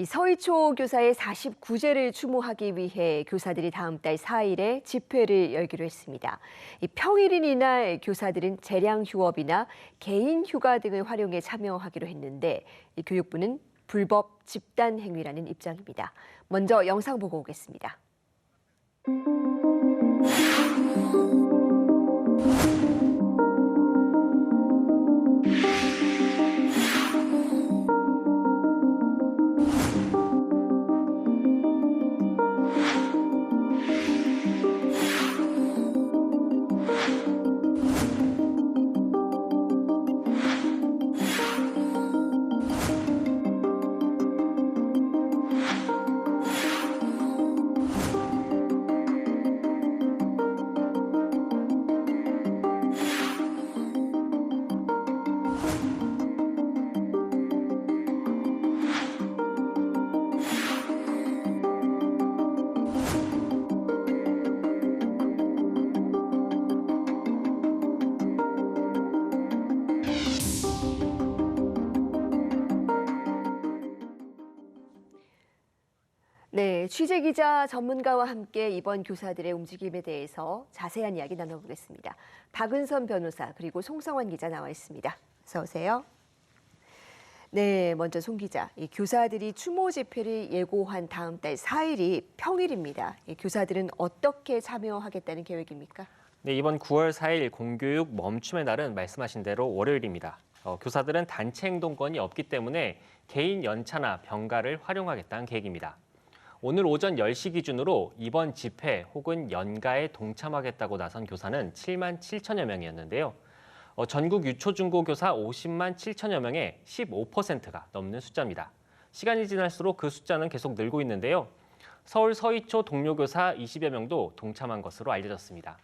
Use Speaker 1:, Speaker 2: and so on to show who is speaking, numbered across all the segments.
Speaker 1: 이 서희초 교사의 49제를 추모하기 위해 교사들이 다음 달 4일에 집회를 열기로 했습니다. 이 평일인 이날 교사들은 재량 휴업이나 개인 휴가 등을 활용해 참여하기로 했는데 이 교육부는 불법 집단 행위라는 입장입니다. 먼저 영상 보고 오겠습니다. 네, 취재 기자 전문가와 함께 이번 교사들의 움직임에 대해서 자세한 이야기 나눠보겠습니다. 박은선 변호사 그리고 송성환 기자 나와 있습니다. 어서 오세요. 네, 먼저 송 기자. 이 교사들이 추모 집회를 예고한 다음 달 4일이 평일입니다. 이 교사들은 어떻게 참여하겠다는 계획입니까?
Speaker 2: 네, 이번 9월 4일 공교육 멈춤의 날은 말씀하신 대로 월요일입니다. 어, 교사들은 단체 행동권이 없기 때문에 개인 연차나 병가를 활용하겠다는 계획입니다. 오늘 오전 10시 기준으로 이번 집회 혹은 연가에 동참하겠다고 나선 교사는 7만 7천여 명이었는데요. 어, 전국 유초중고 교사 50만 7천여 명의 15%가 넘는 숫자입니다. 시간이 지날수록 그 숫자는 계속 늘고 있는데요. 서울 서희초 동료 교사 20여 명도 동참한 것으로 알려졌습니다.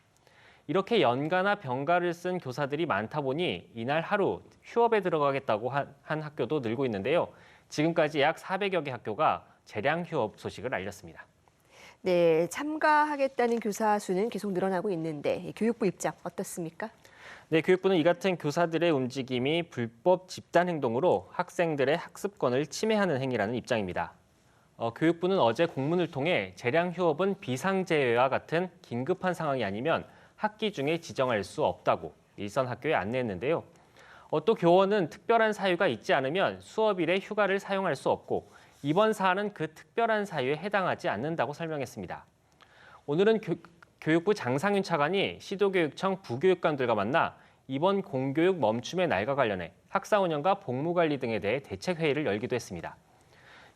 Speaker 2: 이렇게 연가나 병가를 쓴 교사들이 많다 보니 이날 하루 휴업에 들어가겠다고 한, 한 학교도 늘고 있는데요. 지금까지 약 400여 개 학교가 재량 휴업 소식을 알렸습니다.
Speaker 1: 네, 참가하겠다는 교사 수는 계속 늘어나고 있는데 이 교육부 입장 어떻습니까?
Speaker 2: 네, 교육부는 이 같은 교사들의 움직임이 불법 집단 행동으로 학생들의 학습권을 침해하는 행위라는 입장입니다. 어, 교육부는 어제 공문을 통해 재량 휴업은 비상재해와 같은 긴급한 상황이 아니면 학기 중에 지정할 수 없다고 일선 학교에 안내했는데요. 어, 또 교원은 특별한 사유가 있지 않으면 수업일에 휴가를 사용할 수 없고 이번 사안은 그 특별한 사유에 해당하지 않는다고 설명했습니다. 오늘은 교, 교육부 장상윤 차관이 시도교육청 부교육감들과 만나 이번 공교육 멈춤의 날과 관련해 학사 운영과 복무 관리 등에 대해 대책 회의를 열기도 했습니다.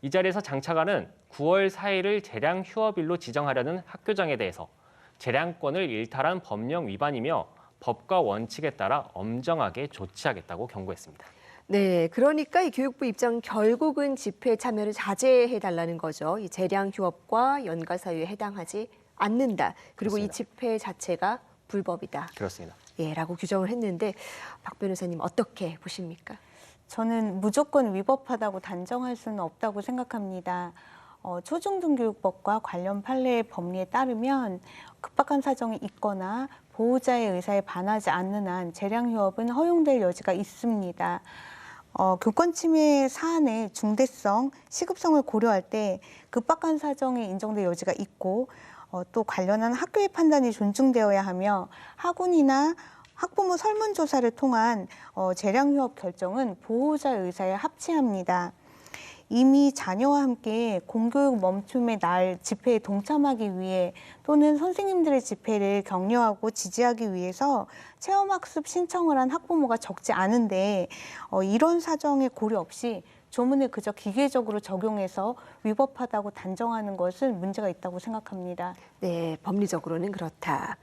Speaker 2: 이 자리에서 장 차관은 9월 4일을 재량 휴업일로 지정하려는 학교장에 대해서 재량권을 일탈한 법령 위반이며 법과 원칙에 따라 엄정하게 조치하겠다고 경고했습니다.
Speaker 1: 네, 그러니까 이 교육부 입장 결국은 집회 참여를 자제해 달라는 거죠. 이 재량 휴업과 연가 사유에 해당하지 않는다. 그리고
Speaker 2: 그렇습니다.
Speaker 1: 이 집회 자체가 불법이다.
Speaker 2: 그렇습니다.
Speaker 1: 예,라고 규정을 했는데 박 변호사님 어떻게 보십니까?
Speaker 3: 저는 무조건 위법하다고 단정할 수는 없다고 생각합니다. 어, 초중등교육법과 관련 판례의 법리에 따르면 급박한 사정이 있거나 보호자의 의사에 반하지 않는 한 재량 휴업은 허용될 여지가 있습니다. 어, 교권 침해 사안의 중대성, 시급성을 고려할 때 급박한 사정이 인정될 여지가 있고 어, 또 관련한 학교의 판단이 존중되어야 하며 학군이나 학부모 설문조사를 통한 어, 재량 휴업 결정은 보호자 의사에 합치합니다. 이미 자녀와 함께 공교육 멈춤의 날 집회에 동참하기 위해 또는 선생님들의 집회를 격려하고 지지하기 위해서 체험학습 신청을 한 학부모가 적지 않은데 어, 이런 사정에 고려 없이 조문을 그저 기계적으로 적용해서 위법하다고 단정하는 것은 문제가 있다고 생각합니다.
Speaker 1: 네, 법리적으로는 그렇다.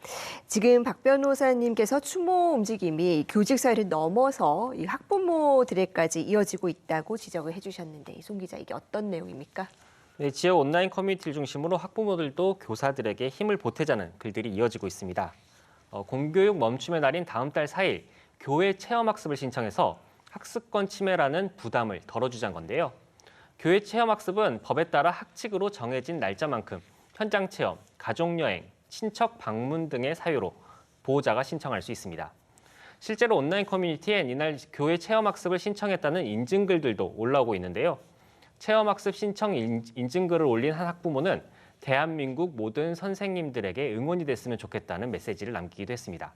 Speaker 1: 지금 박 변호사님께서 추모 움직임이 교직 사회를 넘어서 이 학부모들에까지 이어지고 있다고 지적을 해주셨는데 송 기자 이게 어떤 내용입니까?
Speaker 2: 네, 지역 온라인 커뮤니티를 중심으로 학부모들도 교사들에게 힘을 보태자는 글들이 이어지고 있습니다. 어, 공교육 멈춤의 날인 다음 달 4일 교회 체험학습을 신청해서 학습권 침해라는 부담을 덜어주자는 건데요. 교회 체험학습은 법에 따라 학칙으로 정해진 날짜만큼 현장 체험, 가족여행, 친척 방문 등의 사유로 보호자가 신청할 수 있습니다. 실제로 온라인 커뮤니티엔 이날 교회 체험학습을 신청했다는 인증글들도 올라오고 있는데요. 체험학습 신청 인- 인증글을 올린 한 학부모는 대한민국 모든 선생님들에게 응원이 됐으면 좋겠다는 메시지를 남기기도 했습니다.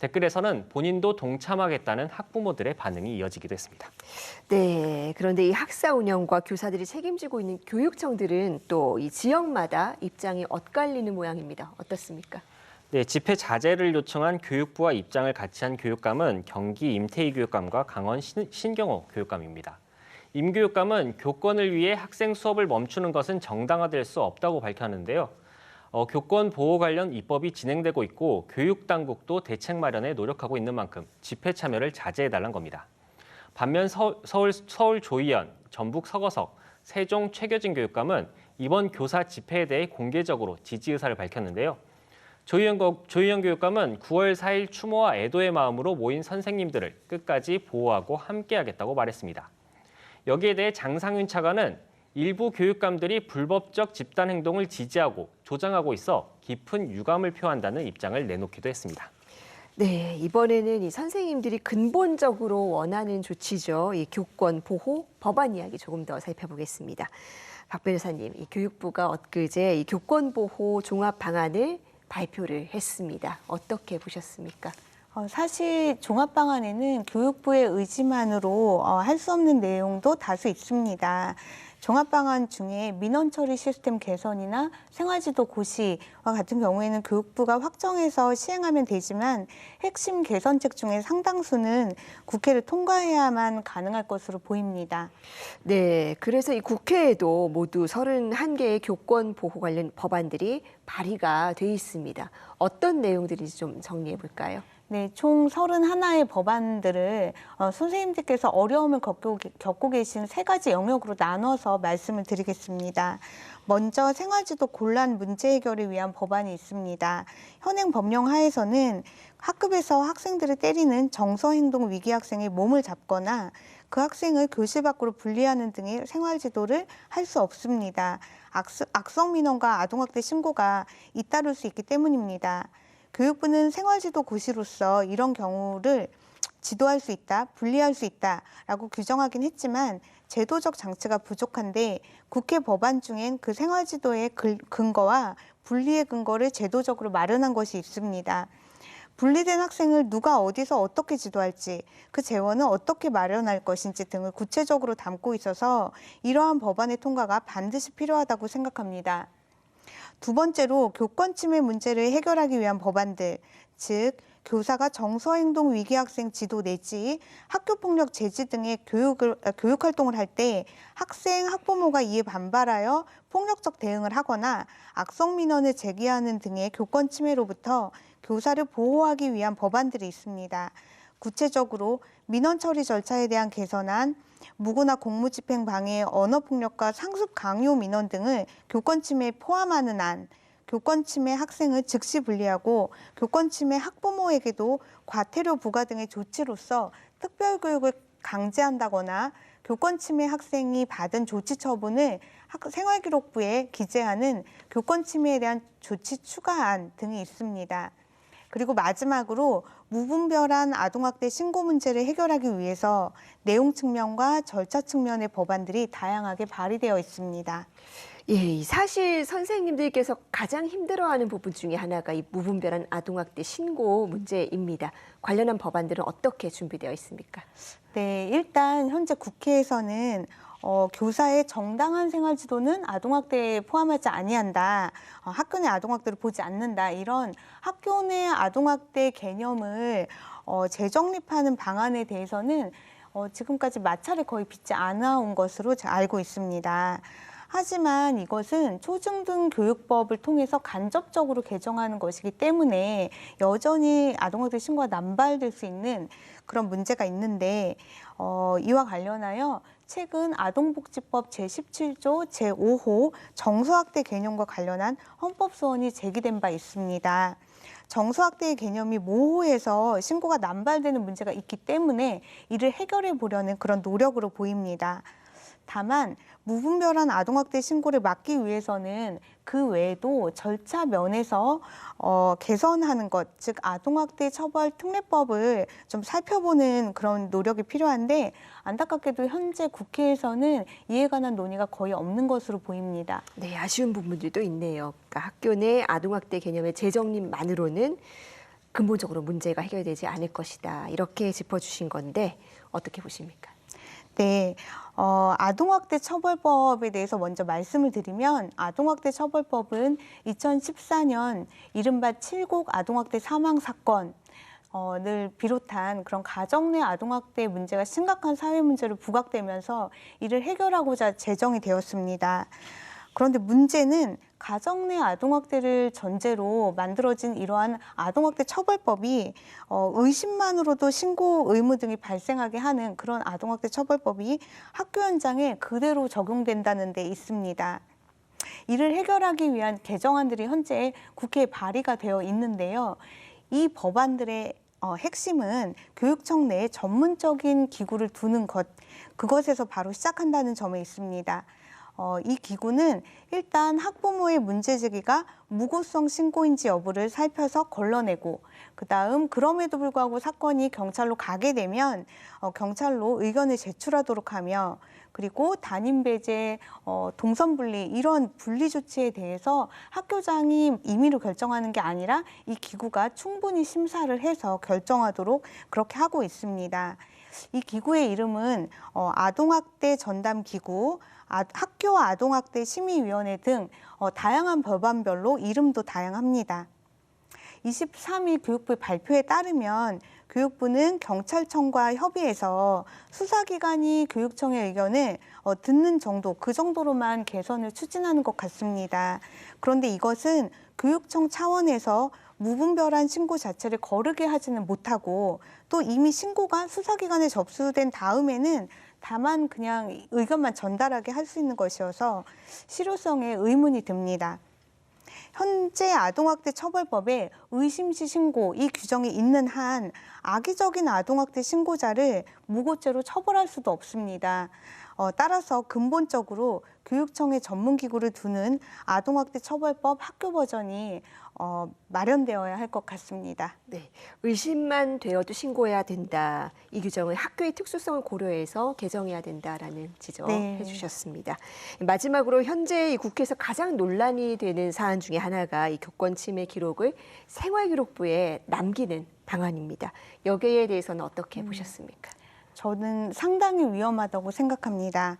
Speaker 2: 댓글에서는 본인도 동참하겠다는 학부모들의 반응이 이어지기도 했습니다.
Speaker 1: 네, 그런데 이 학사 운영과 교사들이 책임지고 있는 교육청들은 또 이 지역마다 입장이 엇갈리는 모양입니다. 어떻습니까?
Speaker 2: 네, 집회 자제를 요청한 교육부와 입장을 같이 한 교육감은 경기 임태희 교육감과 강원 신, 신경호 교육감입니다. 임 교육감은 교권을 위해 학생 수업을 멈추는 것은 정당화될 수 없다고 밝혔는데요. 어, 교권 보호 관련 입법이 진행되고 있고 교육 당국도 대책 마련에 노력하고 있는 만큼 집회 참여를 자제해 달란 겁니다. 반면 서, 서울, 서울 조희연, 전북 서거석, 세종 최교진 교육감은 이번 교사 집회에 대해 공개적으로 지지 의사를 밝혔는데요. 조희연, 거- 조희연 교육감은 9월 4일 추모와 애도의 마음으로 모인 선생님들을 끝까지 보호하고 함께하겠다고 말했습니다. 여기에 대해 장상윤 차관은 일부 교육감들이 불법적 집단 행동을 지지하고 조장하고 있어 깊은 유감을 표한다는 입장을 내놓기도 했습니다.
Speaker 1: 네, 이번에는 이 선생님들이 근본적으로 원하는 조치죠. 이 교권 보호 법안 이야기 조금 더 살펴보겠습니다. 박 변호사님, 이 교육부가 엊그제 이 교권 보호 종합 방안을 발표를 했습니다. 어떻게 보셨습니까?
Speaker 3: 어, 사실 종합 방안에는 교육부의 의지만으로 어, 할 수 없는 내용도 다수 있습니다. 종합 방안 중에 민원 처리 시스템 개선이나 생활지도 고시와 같은 경우에는 교육부가 확정해서 시행하면 되지만 핵심 개선책 중에 상당수는 국회를 통과해야만 가능할 것으로 보입니다.
Speaker 1: 네, 그래서 이 국회에도 모두 31개의 교권 보호 관련 법안들이 발의가 돼 있습니다. 어떤 내용들인지 좀 정리해 볼까요?
Speaker 3: 네, 총 31의 법안들을 어, 선생님들께서 어려움을 겪고, 계- 겪고 계신 세 가지 영역으로 나눠서 말씀을 드리겠습니다. 먼저 생활지도 곤란 문제 해결을 위한 법안이 있습니다. 현행 법령 하에서는 학급에서 학생들을 때리는 정서행동 위기 학생의 몸을 잡거나 그 학생을 교실 밖으로 분리하는 등의 생활지도를 할 수 없습니다. 악성 민원과 아동학대 신고가 잇따를 수 있기 때문입니다. 교육부는 생활지도 고시로서 이런 경우를 지도할 수 있다, 분리할 수 있다라고 규정하긴 했지만 제도적 장치가 부족한데 국회 법안 중엔 그 생활지도의 글- 근거와 분리의 근거를 제도적으로 마련한 것이 있습니다. 분리된 학생을 누가 어디서 어떻게 지도할지, 그 재원은 어떻게 마련할 것인지 등을 구체적으로 담고 있어서 이러한 법안의 통과가 반드시 필요하다고 생각합니다. 두 번째로 교권 침해 문제를 해결하기 위한 법안들, 즉 교사가 정서행동 위기 학생 지도 내지 학교폭력 제지 등의 교육을 아, 교육 활동을 할 때 학생 학부모가 이에 반발하여 폭력적 대응을 하거나 악성 민원을 제기하는 등의 교권 침해로부터 교사를 보호하기 위한 법안들이 있습니다. 구체적으로 민원 처리 절차에 대한 개선안, 무고나 공무집행 방해, 언어폭력과 상습 강요 민원 등을 교권 침해에 포함하는 안, 교권 침해 학생을 즉시 분리하고 교권 침해 학부모에게도 과태료 부과 등의 조치로서 특별 교육을 강제한다거나 교권 침해 학생이 받은 조치 처분을 학- 생활기록부에 기재하는 교권 침해에 대한 조치 추가안 등이 있습니다. 그리고 마지막으로 무분별한 아동학대 신고 문제를 해결하기 위해서 내용 측면과 절차 측면의 법안들이 다양하게 발의되어 있습니다.
Speaker 1: 예, 이 사실 선생님들께서 가장 힘들어하는 부분 중에 하나가 이 무분별한 아동학대 신고 문제입니다. 관련한 법안들은 어떻게 준비되어 있습니까?
Speaker 3: 네, 일단 현재 국회에서는 어, 교사의 정당한 생활 지도는 아동학대에 포함하지 아니한다. 어, 학교 내 아동학대를 보지 않는다. 이런 학교 내 아동학대 개념을 어, 재정립하는 방안에 대해서는 어, 지금까지 마찰을 거의 빚지 않아 온 것으로 알고 있습니다. 하지만 이것은 초중등 교육법을 통해서 간접적으로 개정하는 것이기 때문에 여전히 아동학대 신고가 남발될 수 있는 그런 문제가 있는데 어, 이와 관련하여 최근 아동복지법 제17조 제5호 정서학대 개념과 관련한 헌법 소원이 제기된 바 있습니다. 정서학대의 개념이 모호해서 신고가 남발되는 문제가 있기 때문에 이를 해결해 보려는 그런 노력으로 보입니다. 다만 무분별한 아동학대 신고를 막기 위해서는 그 외에도 절차 면에서 어, 개선하는 것, 즉 아동학대 처벌 특례법을 좀 살펴보는 그런 노력이 필요한데 안타깝게도 현재 국회에서는 이에 관한 논의가 거의 없는 것으로 보입니다.
Speaker 1: 네, 아쉬운 부분들도 있네요. 그러니까 학교 내 아동학대 개념의 재정립만으로는 근본적으로 문제가 해결되지 않을 것이다. 이렇게 짚어주신 건데 어떻게 보십니까?
Speaker 3: 네, 어, 아동학대 처벌법에 대해서 먼저 말씀을 드리면 아동학대 처벌법은 2014년 이른바 칠곡 아동학대 사망 사건 어, 을 비롯한 그런 가정 내 아동학대 문제가 심각한 사회 문제로 부각되면서 이를 해결하고자 제정이 되었습니다. 그런데 문제는 가정 내 아동학대를 전제로 만들어진 이러한 아동학대 처벌법이 어, 의심만으로도 신고 의무 등이 발생하게 하는 그런 아동학대 처벌법이 학교 현장에 그대로 적용된다는 데 있습니다. 이를 해결하기 위한 개정안들이 현재 국회에 발의가 되어 있는데요. 이 법안들의 어, 핵심은 교육청 내에 전문적인 기구를 두는 것, 그것에서 바로 시작한다는 점에 있습니다. 어, 이 기구는 일단 학부모의 문제 제기가 무고성 신고인지 여부를 살펴서 걸러내고 그 다음 그럼에도 불구하고 사건이 경찰로 가게 되면 어, 경찰로 의견을 제출하도록 하며 그리고 담임 배제, 어, 동선 분리 이런 분리 조치에 대해서 학교장이 임의로 결정하는 게 아니라 이 기구가 충분히 심사를 해서 결정하도록 그렇게 하고 있습니다. 이 기구의 이름은 어, 아동학대 전담 기구, 아, 학교 아동학대 심의위원회 등 어, 다양한 법안별로 이름도 다양합니다. 23일 교육부 발표에 따르면 교육부는 경찰청과 협의해서 수사기관이 교육청의 의견을 어, 듣는 정도, 그 정도로만 개선을 추진하는 것 같습니다. 그런데 이것은 교육청 차원에서 무분별한 신고 자체를 거르게 하지는 못하고 또 이미 신고가 수사기관에 접수된 다음에는 다만 그냥 의견만 전달하게 할 수 있는 것이어서 실효성에 의문이 듭니다. 현재 아동학대 처벌법에 의심시 신고 이 규정이 있는 한 악의적인 아동학대 신고자를 무고죄로 처벌할 수도 없습니다. 어, 따라서 근본적으로 교육청의 전문기구를 두는 아동학대 처벌법 학교 버전이 어, 마련되어야 할 것 같습니다.
Speaker 1: 네, 의심만 되어도 신고해야 된다. 이 규정은 학교의 특수성을 고려해서 개정해야 된다라는 지적해
Speaker 3: 네.
Speaker 1: 주셨습니다. 마지막으로 현재 이 국회에서 가장 논란이 되는 사안 중에 하나가 이 교권 침해 기록을 생활기록부에 남기는 방안입니다. 여기에 대해서는 어떻게 보셨습니까?
Speaker 3: 저는 상당히 위험하다고 생각합니다.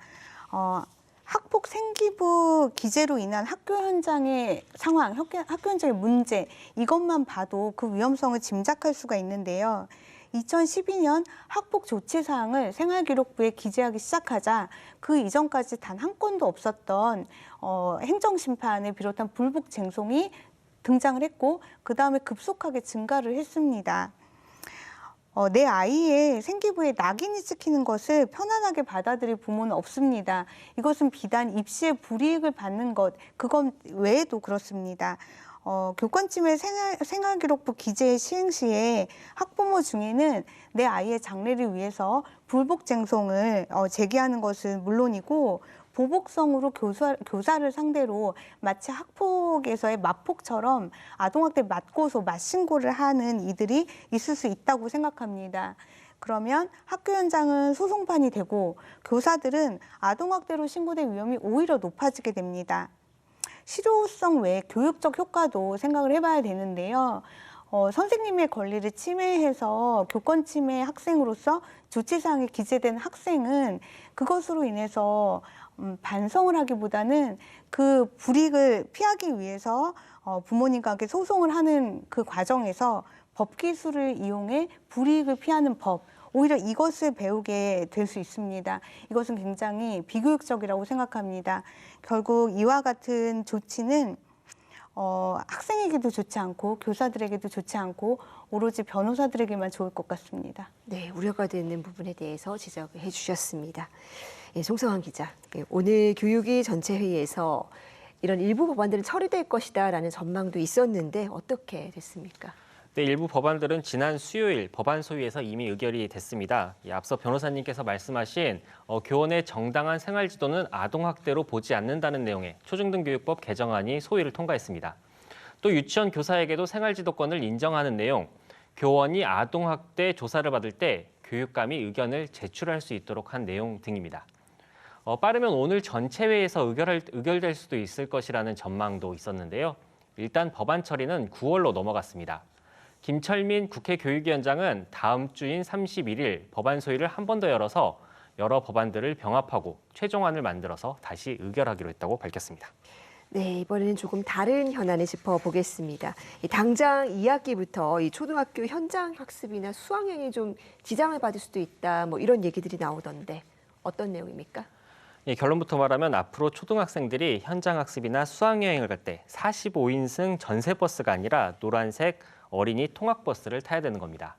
Speaker 3: 어, 학폭 생기부 기재로 인한 학교 현장의 상황, 학교, 학교 현장의 문제 이것만 봐도 그 위험성을 짐작할 수가 있는데요. 2012년 학폭 조치 사항을 생활기록부에 기재하기 시작하자 그 이전까지 단 한 건도 없었던 어, 행정심판을 비롯한 불복 쟁송이 등장을 했고 그 다음에 급속하게 증가를 했습니다. 어, 내 아이의 생기부에 낙인이 찍히는 것을 편안하게 받아들일 부모는 없습니다. 이것은 비단 입시에 불이익을 받는 것, 그건 외에도 그렇습니다. 어, 교권침해 생활, 생활 기록부 기재 시행 시에 학부모 중에는 내 아이의 장래를 위해서 불복쟁송을 어, 제기하는 것은 물론이고 보복성으로 교사, 교사를 상대로 마치 학폭에서의 맞폭처럼 아동학대 맞고소 맞신고를 하는 이들이 있을 수 있다고 생각합니다. 그러면 학교 현장은 소송판이 되고 교사들은 아동학대로 신고될 위험이 오히려 높아지게 됩니다. 실효성 외에 교육적 효과도 생각을 해봐야 되는데요. 어, 선생님의 권리를 침해해서 교권 침해 학생으로서 조치사항에 기재된 학생은 그것으로 인해서 음, 반성을 하기보다는 그 불이익을 피하기 위해서 어, 부모님과 함께 소송을 하는 그 과정에서 법 기술을 이용해 불이익을 피하는 법, 오히려 이것을 배우게 될 수 있습니다. 이것은 굉장히 비교육적이라고 생각합니다. 결국 이와 같은 조치는 어, 학생에게도 좋지 않고 교사들에게도 좋지 않고 오로지 변호사들에게만 좋을 것 같습니다.
Speaker 1: 네, 우려가 되는 부분에 대해서 지적을 해주셨습니다. 예, 송성환 기자, 예, 오늘 교육위 전체 회의에서 이런 일부 법안들은 처리될 것이다라는 전망도 있었는데 어떻게 됐습니까?
Speaker 2: 네, 일부 법안들은 지난 수요일 법안 소위에서 이미 의결이 됐습니다. 이 앞서 변호사님께서 말씀하신 어, 교원의 정당한 생활 지도는 아동 학대로 보지 않는다는 내용의 초중등교육법 개정안이 소위를 통과했습니다. 또 유치원 교사에게도 생활 지도권을 인정하는 내용, 교원이 아동 학대 조사를 받을 때 교육감이 의견을 제출할 수 있도록 한 내용 등입니다. 어, 빠르면 오늘 전체 회의에서 의결할, 의결될 수도 있을 것이라는 전망도 있었는데요. 일단 법안 처리는 9월로 넘어갔습니다. 김철민 국회 교육위원장은 다음 주인 31일 법안 소위를 한 번 더 열어서 여러 법안들을 병합하고 최종안을 만들어서 다시 의결하기로 했다고 밝혔습니다.
Speaker 1: 네, 이번에는 조금 다른 현안을 짚어보겠습니다. 이 당장 2학기부터 이 초등학교 현장 학습이나 수학여행이 좀 지장을 받을 수도 있다, 뭐 이런 얘기들이 나오던데 어떤 내용입니까?
Speaker 2: 예, 결론부터 말하면 앞으로 초등학생들이 현장 학습이나 수학 여행을 갈 때 45인승 전세 버스가 아니라 노란색 어린이 통학 버스를 타야 되는 겁니다.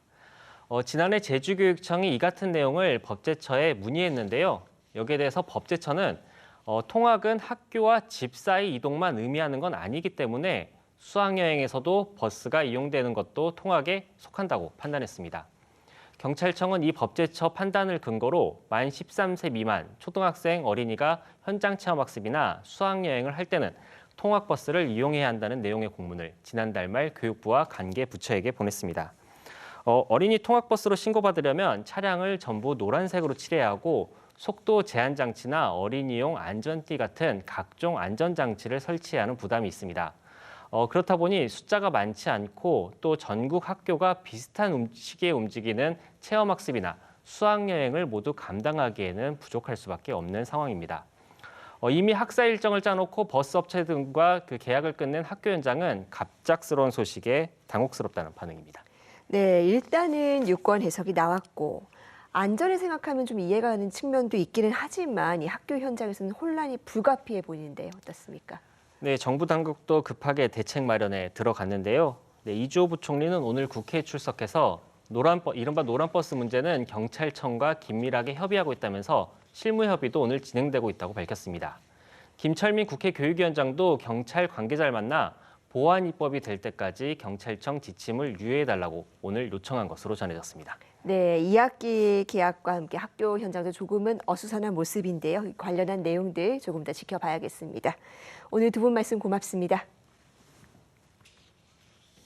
Speaker 2: 어, 지난해 제주교육청이 이 같은 내용을 법제처에 문의했는데요. 여기에 대해서 법제처는 어, 통학은 학교와 집 사이 이동만 의미하는 건 아니기 때문에 수학 여행에서도 버스가 이용되는 것도 통학에 속한다고 판단했습니다. 경찰청은 이 법제처 판단을 근거로 만 13세 미만 초등학생 어린이가 현장 체험 학습이나 수학 여행을 할 때는 통학 버스를 이용해야 한다는 내용의 공문을 지난달 말 교육부와 관계 부처에게 보냈습니다. 어, 어린이 통학 버스로 신고받으려면 차량을 전부 노란색으로 칠해야 하고 속도 제한 장치나 어린이용 안전띠 같은 각종 안전 장치를 설치해야 하는 부담이 있습니다. 어, 그렇다 보니 숫자가 많지 않고 또 전국 학교가 비슷한 음- 시기에 움직이는 체험학습이나 수학여행을 모두 감당하기에는 부족할 수밖에 없는 상황입니다. 어, 이미 학사 일정을 짜놓고 버스 업체 등과 그 계약을 끝낸 학교 현장은 갑작스러운 소식에 당혹스럽다는 반응입니다.
Speaker 1: 네, 일단은 유권 해석이 나왔고 안전을 생각하면 좀 이해가 가는 측면도 있기는 하지만 이 학교 현장에서는 혼란이 불가피해 보이는데 어떻습니까?
Speaker 2: 네, 정부 당국도 급하게 대책 마련에 들어갔는데요. 네, 이주호 부총리는 오늘 국회에 출석해서 노란 버, 이른바 노란 버스 문제는 경찰청과 긴밀하게 협의하고 있다면서 실무 협의도 오늘 진행되고 있다고 밝혔습니다. 김철민 국회 교육위원장도 경찰 관계자를 만나 보안 입법이 될 때까지 경찰청 지침을 유예해 달라고 오늘 요청한 것으로 전해졌습니다.
Speaker 1: 네, 2학기 개학과 함께 학교 현장도 조금은 어수선한 모습인데요. 관련한 내용들 조금 더 지켜봐야겠습니다. 오늘 두 분 말씀 고맙습니다.